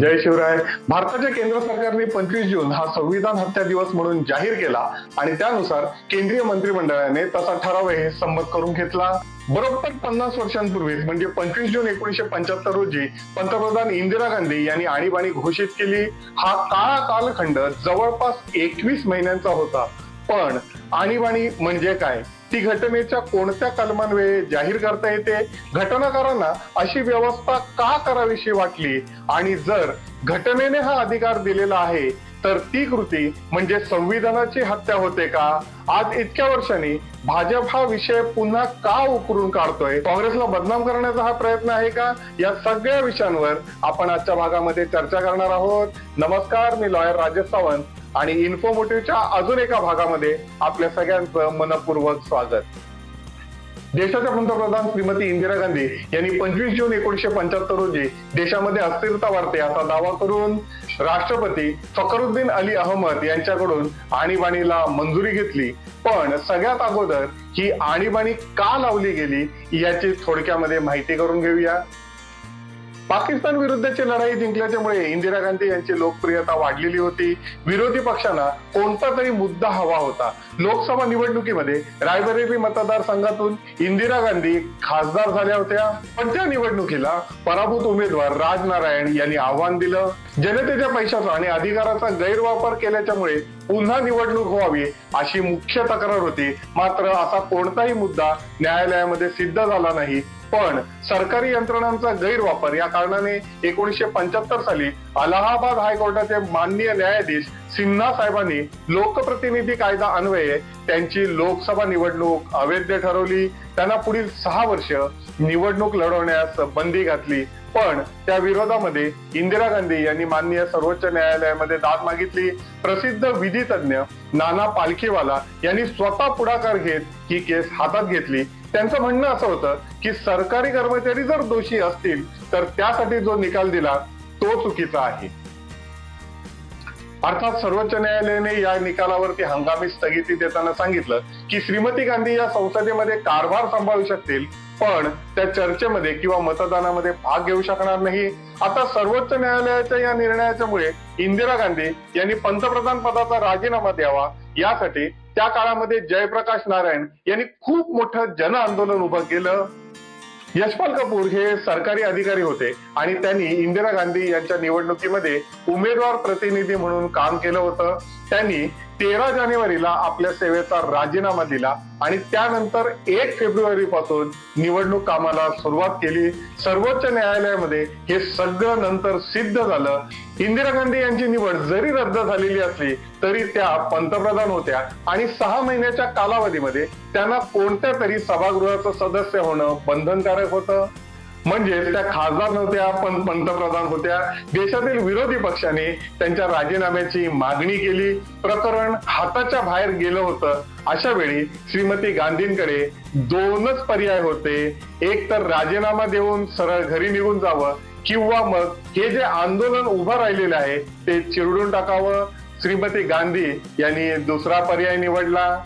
जय शिवराय. भारताच्या केंद्र सरकारने पंचवीस जून हा संविधान हत्या दिवस म्हणून जाहीर केला आणि त्यानुसार केंद्रीय मंत्रिमंडळाने तसा ठरावही संमत करून घेतला. बरोबर पन्नास वर्षांपूर्वीच म्हणजे पंचवीस जून एकोणीशे पंच्याहत्तर रोजी पंतप्रधान इंदिरा गांधी यांनी आणीबाणी घोषित केली. हा काळा कालखंड जवळपास एकवीस महिन्यांचा होता. पण आणीबाणी म्हणजे काय? ती घटनेच्या कोणत्या कलमान्वये जाहीर करता येते? घटनाकारांना अशी व्यवस्था का करावीशी वाटली? आणि जर घटनेने हा अधिकार दिलेला आहे तर ती कृती म्हणजे संविधानाची हत्या होते का? आज इतक्या वर्षांनी भाजप हा विषय पुन्हा का उकरून काढतोय? काँग्रेसला बदनाम करण्याचा हा प्रयत्न आहे का? या सगळ्या विषयांवर आपण आजच्या भागामध्ये चर्चा करणार आहोत. नमस्कार मी लॉयर राजेश सावंत. आणि इन्फोमोटिव्हच्या अजून एका भागामध्ये आपल्या सगळ्यांचं मनपूर्वक स्वागत. देशाच्या पंतप्रधान श्रीमती इंदिरा गांधी यांनी पंचवीस जून एकोणीशे पंच्याहत्तर रोजी देशामध्ये अस्थिरता वाढते असा दावा करून राष्ट्रपती फखरुद्दीन अली अहमद यांच्याकडून आणीबाणीला मंजुरी घेतली. पण सगळ्यात अगोदर ही आणीबाणी का लावली गेली याची थोडक्यामध्ये माहिती करून घेऊया. पाकिस्तान विरुद्धची लढाई जिंकल्याच्यामुळे इंदिरा गांधी यांची लोकप्रियता वाढलेली होती. विरोधी पक्षांना कोणता तरी मुद्दा हवा होता. लोकसभा निवडणुकीमध्ये रायबरेली मतदारसंघातून इंदिरा गांधी खासदार झाल्या होत्या. पण त्या निवडणुकीला पराभूत उमेदवार राजनारायण यांनी आव्हान दिलं. जनतेच्या पैशाचा आणि अधिकाराचा गैरवापर केल्याच्यामुळे पुन्हा निवडणूक व्हावी अशी मुख्य तक्रार होती. मात्र असा कोणताही मुद्दा न्यायालयामध्ये सिद्ध झाला नाही. पण सरकारी यंत्रणांचा गैरवापर या कारणाने एकोणीसशे पंच्याहत्तर साली अलाहाबाद हायकोर्टाचे माननीय न्यायाधीश सिन्हा साहेबांनी लोकप्रतिनिधी कायदा अन्वये त्यांची लोकसभा निवडणूक अवैध ठरवली. त्यांना पुढील सहा वर्ष निवडणूक लढवण्यास बंदी घातली. पण त्या विरोधामध्ये इंदिरा गांधी यांनी माननीय सर्वोच्च न्यायालयामध्ये दाद मागितली. प्रसिद्ध विधीतज्ञ नाना पालखीवाला यांनी स्वतः पुढाकार घेत ही केस हातात घेतली. त्यांचं म्हणणं असं होतं की सरकारी कर्मचारी जर दोषी असतील तर त्यासाठी जो निकाल दिला तो चुकीचा आहे. अर्थात सर्वोच्च न्यायालयाने या निकालावरती हंगामी स्थगिती देताना सांगितलं की श्रीमती गांधी या संसदेमध्ये कारभार सांभाळू शकतील पण त्या चर्चेमध्ये किंवा मतदानामध्ये भाग घेऊ शकणार नाही. आता सर्वोच्च न्यायालयाच्या या निर्णयाच्यामुळे इंदिरा गांधी यांनी पंतप्रधान पदाचा राजीनामा द्यावा यासाठी त्या काळामध्ये जयप्रकाश नारायण यांनी खूप मोठं जन आंदोलन उभं केलं. यशपाल कपूर हे सरकारी अधिकारी होते आणि त्यांनी इंदिरा गांधी यांच्या निवडणुकीमध्ये उमेदवार प्रतिनिधी म्हणून काम केलं होतं. त्यांनी तेरा जानेवारीला आपल्या सेवेचा राजीनामा दिला आणि त्यानंतर एक फेब्रुवारी पासून निवडणूक कामाला सुरुवात केली. सर्वोच्च न्यायालयामध्ये हे सगळं नंतर सिद्ध झालं. इंदिरा गांधी यांची निवड जरी रद्द झालेली असली तरी त्या पंतप्रधान होत्या आणि सहा महिन्याच्या कालावधीमध्ये त्यांना कोणत्या तरी सभागृहाचं सदस्य होणं बंधनकारक होतं? म्हणजे त्या खासदार नव्हत्या पण पंतप्रधान होत्या. देशातील विरोधी पक्षाने त्यांच्या राजीनाम्याची मागणी केली. प्रकरण हाताच्या बाहेर गेलं होतं. अशा वेळी श्रीमती गांधींकडे दोनच पर्याय होते. एक तर राजीनामा देऊन सरळ घरी निघून जावं किंवा मग हे जे आंदोलन उभं राहिलेलं आहे ते चिरडून टाकावं. श्रीमती गांधी यांनी दुसरा पर्याय निवडला.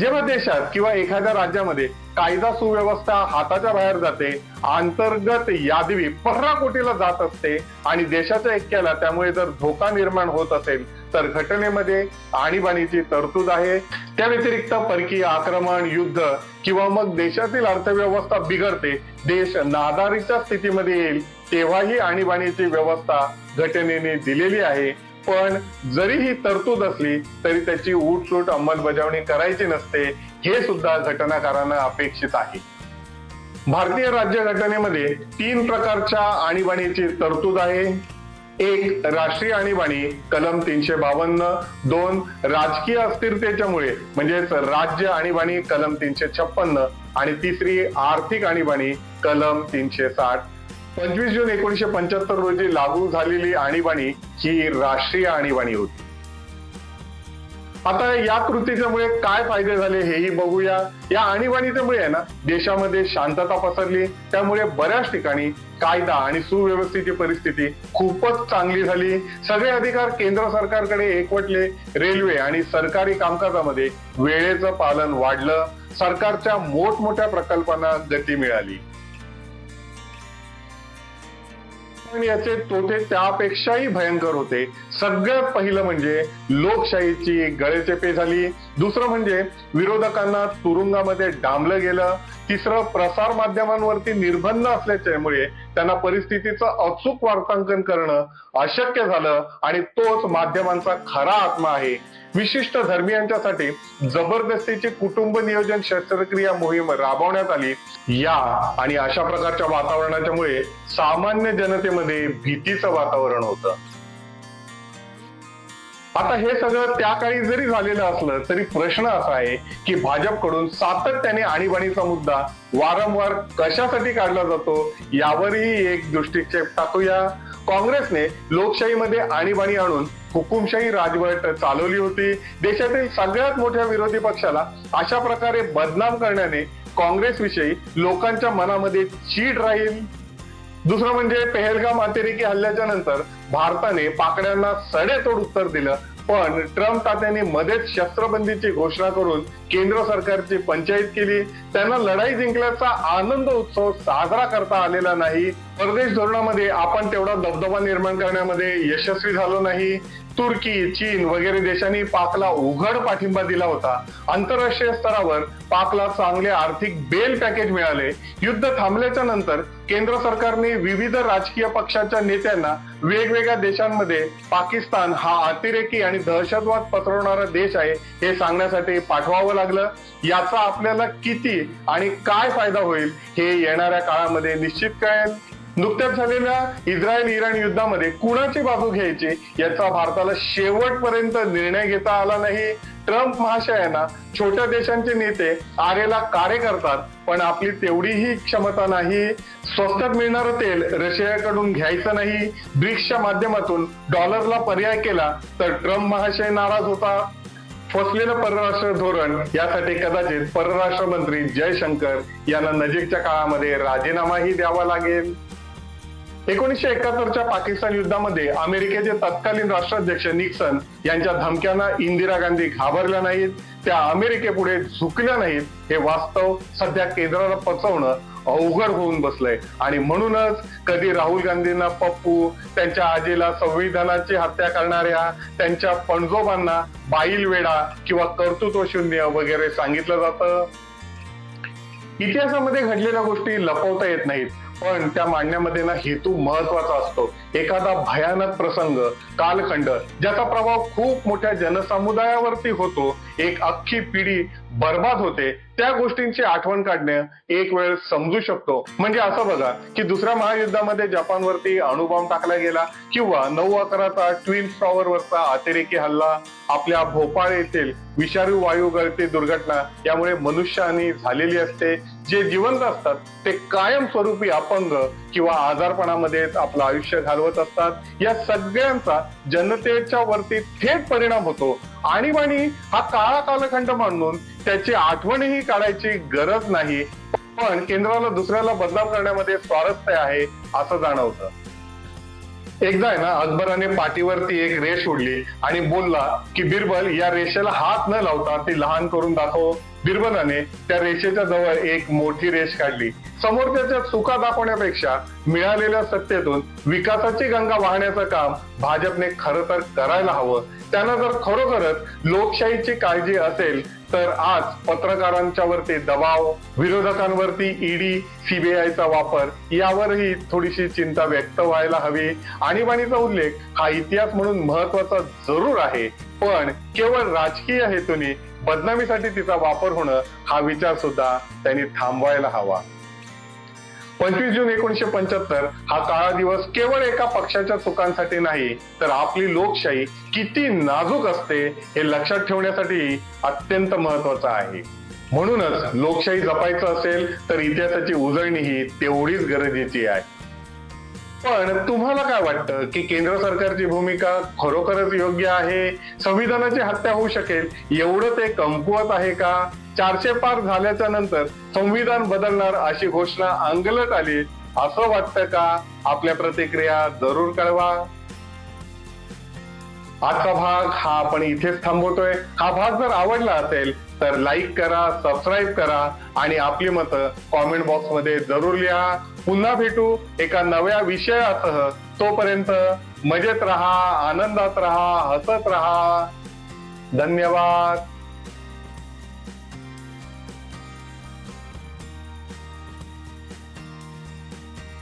जेव्हा देशात किंवा एखाद्या राज्यामध्ये कायदा सुव्यवस्था हाताच्या बाहेर जाते अंतर्गत यादवी पर्राकोटीला जात असते आणि देशाच्या ऐक्याला त्यामुळे जर धोका निर्माण होत असेल तर घटनेमध्ये आणीबाणीची तरतूद आहे. त्या व्यतिरिक्त परकीय आक्रमण युद्ध किंवा मग देशातील अर्थव्यवस्था बिघडते देश नादारीच्या स्थितीमध्ये येईल तेव्हाही आणीबाणीची व्यवस्था घटनेने दिलेली आहे. पण जरी ही तरतूद असली तरी त्याची उठसूट अंमलबजावणी करायची नसते हे सुद्धा घटनाकारांना अपेक्षित आहे. भारतीय राज्यघटनेमध्ये तीन प्रकारच्या आणीबाणीची तरतूद आहे. एक राष्ट्रीय आणीबाणी कलम तीनशे बावन्न. दोन राजकीय अस्थिरतेच्यामुळे म्हणजेच राज्य आणीबाणी कलम तीनशे छप्पन्न. आणि तिसरी आर्थिक आणीबाणी कलम तीनशे साठ. पंचवीस जून एकोणीशे पंच्याहत्तर रोजी लागू झालेली आणीबाणी ही राष्ट्रीय आणीबाणी होती. आता या कृतीच्यामुळे काय फायदे झाले हेही बघूया. या आणीबाणीच्यामुळे आहे ना देशामध्ये शांतता पसरली. त्यामुळे बऱ्याच ठिकाणी कायदा आणि सुव्यवस्थेची परिस्थिती खूपच चांगली झाली. सगळे अधिकार केंद्र सरकारकडे एकवटले. रेल्वे आणि सरकारी कामकाजामध्ये वेळेचं पालन वाढलं. सरकारच्या मोठमोठ्या प्रकल्पांना गती मिळाली. पण याचे तोटे त्यापेक्षाही भयंकर होते. सगळ्यात पहिलं म्हणजे लोकशाहीची गळेचेपे झाली. दुसरं म्हणजे विरोधकांना तुरुंगामध्ये डांबलं गेलं. तिसरं प्रसार माध्यमांवरती निर्बंध असल्याच्यामुळे त्यांना परिस्थितीचं अचूक वार्तांकन करणं अशक्य झालं आणि तोच माध्यमांचा खरा आत्मा आहे. विशिष्ट धर्मियांच्यासाठी जबरदस्तीची कुटुंब नियोजन शस्त्रक्रिया मोहीम राबवण्यात आली. या आणि अशा प्रकारच्या वातावरणाच्यामुळे सामान्य जनतेमध्ये भीतीचं वातावरण होतं. आता हे सगळं त्या काळी जरी झालेलं असलं तरी प्रश्न असा आहे की भाजपकडून सातत्याने आणीबाणीचा मुद्दा वारंवार कशासाठी काढला जातो यावरही एक दृष्टिक्षेप टाकूया. काँग्रेसने लोकशाहीमध्ये आणीबाणी आणून हुकुमशाही राजवट चालवली होती. देशातील सगळ्यात मोठ्या विरोधी पक्षाला अशा प्रकारे बदनाम करण्याने काँग्रेसविषयी लोकांच्या मनामध्ये चीड राहील. दुसरं म्हणजे पेहलगाम अतिरेकी हल्ल्याच्या नंतर भारताने पाकड्यांना सडेतोड उत्तर दिलं. पण ट्रम्प तात्यांनी मध्येच शस्त्रबंदीची घोषणा करून केंद्र सरकारची पंचायत केली. त्यांना लढाई जिंकल्याचा आनंद उत्सव साजरा करता आलेला नाही. परदेश धोरणामध्ये आपण तेवढा दबदबा निर्माण करण्यामध्ये यशस्वी झालो नाही. तुर्की चीन वगैरे देशांनी पाकला उघड पाठिंबा दिला होता. आंतरराष्ट्रीय स्तरावर पाकला चांगले आर्थिक बेल पॅकेज मिळाले. युद्ध थांबल्याच्या नंतर केंद्र सरकारने विविध राजकीय पक्षाच्या नेत्यांना वेगवेगळ्या देशांमध्ये पाकिस्तान हा अतिरेकी आणि दहशतवाद पसरवणारा देश आहे हे सांगण्यासाठी पाठवावं लागलं. याचा आपल्याला किती आणि काय फायदा होईल हे येणाऱ्या काळामध्ये निश्चित कळेल. नुकत्याच झालेल्या इस्रायल इराण युद्धामध्ये कुणाची बाजू घ्यायची याचा भारताला शेवटपर्यंत निर्णय घेता आला नाही. ट्रम्प महाशयांना छोट्या देशांचे नेते आरेला कार्य करतात पण आपली तेवढीही क्षमता नाही. स्वस्तात मिळणारं तेल रशियाकडून घ्यायचं नाही. ब्रिक्सच्या माध्यमातून डॉलरला पर्याय केला तर ट्रम्प महाशय नाराज होता. फसलेलं परराष्ट्र धोरण यासाठी कदाचित परराष्ट्र मंत्री जयशंकर यांना नजीकच्या काळामध्ये राजीनामाही द्यावा लागेल. एकोणीसशे एकाहत्तरच्या पाकिस्तान युद्धामध्ये अमेरिकेचे तत्कालीन राष्ट्राध्यक्ष निक्सन यांच्या धमक्यांना इंदिरा गांधी घाबरल्या नाहीत त्या अमेरिकेपुढे झुकल्या नाहीत हे वास्तव सध्या केंद्राला पचवणं अवघड होऊन बसलंय. आणि म्हणूनच कधी राहुल गांधींना पप्पू त्यांच्या आजीला संविधानाची हत्या करणाऱ्या त्यांच्या पणजोबांना बाईल वेडा किंवा कर्तृत्व शून्य वगैरे सांगितलं जातं. इतिहासामध्ये घडलेल्या गोष्टी लपवता येत नाहीत. पण त्या मांडण्यामध्ये ना हेतू महत्त्वाचा असतो. एखादा भयानक प्रसंग कालखंड ज्याचा प्रभाव खूप मोठ्या जनसमुदायावरती होतो एक अख्खी पिढी बर्बाद होते त्या गोष्टींची आठवण काढणे एक वेळ समजू शकतो. म्हणजे असं बघा की दुसऱ्या महायुद्धामध्ये जपानवरती अणुबॉम्ब टाकला गेला किंवा नऊ अकराचा ट्विन टॉवर वरचा अतिरेकी हल्ला आपल्या भोपाळ येथील विषारी वायू गळती दुर्घटना यामुळे मनुष्यहानी झालेली असते. जे जिवंत असतात ते कायमस्वरूपी अपंग किंवा आजारपणामध्ये आपलं आयुष्य घालवत असतात. या सगळ्यांचा जनतेच्या वरती थेट परिणाम होतो. आणीबाणी हा काळा कालखंड मांडून त्याची आठवणही काढायची गरज नाही. पण केंद्राला दुसऱ्याला बदलाव करण्यामध्ये स्वारस्य आहे असं जाणवतं. एकदा आहे ना अकबराने पाठीवरती एक रेष ओढली आणि बोलला की बिरबल या रेषेला हात न लावता ती लहान करून दाखव. बिरबलाने त्या रेषेच्या जवळ एक मोठी रेष काढली. समोर त्याच्या चुका दाखवण्यापेक्षा मिळालेल्या सत्तेतून विकासाची गंगा वाहण्याचं काम भाजपने खरं तर करायला हवं. त्यांना जर खरोखरच लोकशाहीची काळजी असेल तर आज पत्रकारांच्या वरती दबाव विरोधकांवरती ईडी सीबीआयचा वापर यावरही थोडीशी चिंता व्यक्त व्हायला हवी. आणीबाणीचा उल्लेख हा इतिहास म्हणून महत्त्वाचा जरूर आहे. पण केवळ राजकीय हेतूने बदनामीसाठी तिचा वापर होणं हा विचार सुद्धा त्यांनी थांबवायला हवा. पंचवीस जून एकोणीशे पंच्याहत्तर हा काळा दिवस केवळ एका पक्षाच्या चुकांसाठी नाही तर आपली लोकशाही किती नाजूक असते हे लक्षात ठेवण्यासाठी अत्यंत महत्वाचं आहे. म्हणूनच लोकशाही जपायचं असेल तर इतिहासाची उजळणी ही तेवढीच गरजेची आहे. पण तुम्हाला काय वाटतं की केंद्र सरकारची भूमिका खरोखरच योग्य आहे? संविधानाची हत्या होऊ शकेल? एवढं ते कमकुवत आहे का? चारशे पार झाल्याच्यानंतर संविधान बदलणार अशी घोषणा अंगलट आली असं वाटतं का? आपल्या प्रतिक्रिया जरूर कळवा. आजचा भाग हा आपण इथेच थांबवतोय. हा भाग जर आवडला असेल तर लाईक करा सबस्क्राईब करा आणि आपली मतं कॉमेंट बॉक्समध्ये जरूर लिहा. पुन्हा भेटू एका नव्या विषयासह. तोपर्यंत मजेत राहा आनंदात रहा हसत रहा. धन्यवाद.